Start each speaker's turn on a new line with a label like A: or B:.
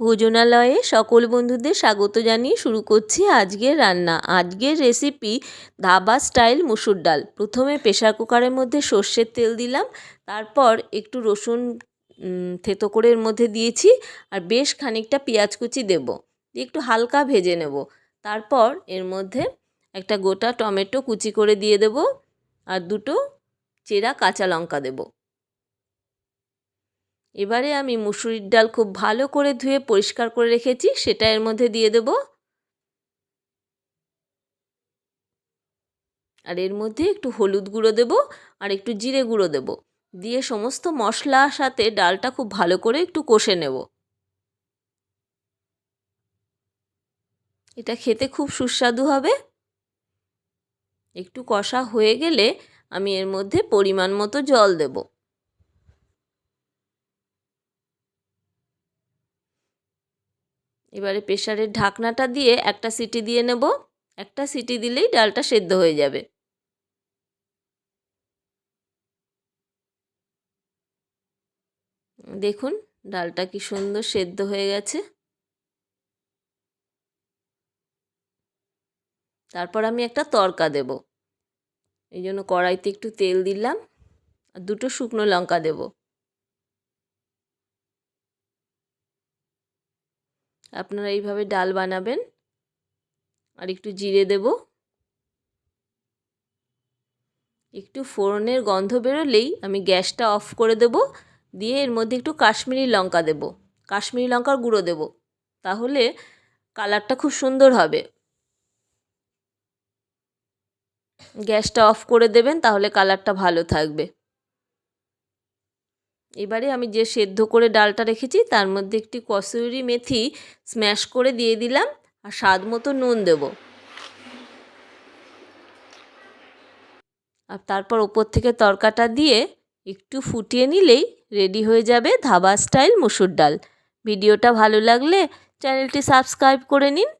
A: ভোজনালয়ে সকল বন্ধুদের স্বাগত জানিয়ে শুরু করছি আজকের রান্না। আজকের রেসিপি ধাবা স্টাইল মুসুর ডাল। প্রথমে প্রেশার কুকারের মধ্যে সর্ষের তেল দিলাম, তারপর একটু রসুন থেতো করে এর মধ্যে দিয়েছি আর বেশ খানিকটা পেঁয়াজ কুচি দেবো। দিয়ে একটু হালকা ভেজে নেব। তারপর এর মধ্যে একটা গোটা টমেটো কুচি করে দিয়ে দেবো আর দুটো চেরা কাঁচা লঙ্কা দেবো। এবারে আমি মুসুরির ডাল খুব ভালো করে ধুয়ে পরিষ্কার করে রেখেছি, সেটা এর মধ্যে দিয়ে দেব। আর এর মধ্যে একটু হলুদ গুঁড়ো দেব আর একটু জিরে গুঁড়ো দেব। দিয়ে সমস্ত মশলার সাথে ডালটা খুব ভালো করে একটু কষে নেব। এটা খেতে খুব সুস্বাদু হবে। একটু কষা হয়ে গেলে আমি এর মধ্যে পরিমাণ মতো জল দেবো। এবারে প্রেশারের ঢাকনাটা দিয়ে একটা সিটি দিয়ে নেব। একটা সিটি দিলেই ডালটা সেদ্ধ হয়ে যাবে। দেখুন, ডালটা কি সুন্দর সেদ্ধ হয়ে গেছে। তারপর আমি একটা তরকা দেব। এই জন্য কড়াইতে একটু তেল দিলাম। আর দুটো শুকনো লঙ্কা দেবো। আপনারা এইভাবে ডাল বানাবেন। আর একটু জিরে দেব। একটু ফোড়নের গন্ধ বেরোলেই আমি গ্যাসটা অফ করে দেব। দিয়ে এর মধ্যে একটু কাশ্মীরি লঙ্কা দেব। কাশ্মীরি লঙ্কার গুঁড়ো দেব। তাহলে কালারটা খুব সুন্দর হবে। গ্যাসটা অফ করে দেবেন, তাহলে কালারটা ভালো থাকবে। এবারে আমি যে সেদ্ধ করে ডালটা রেখেছি, তার মধ্যে একটি কসুরি মেথি স্ম্যাশ করে দিয়ে দিলাম আর স্বাদ মতো নুন দেব। আর তারপর ওপর থেকে তরকাটা দিয়ে একটু ফুটিয়ে নিলেই রেডি হয়ে যাবে ধাবা স্টাইল মুসুর ডাল। ভিডিওটা ভালো লাগলে চ্যানেলটি সাবস্ক্রাইব করে নিন।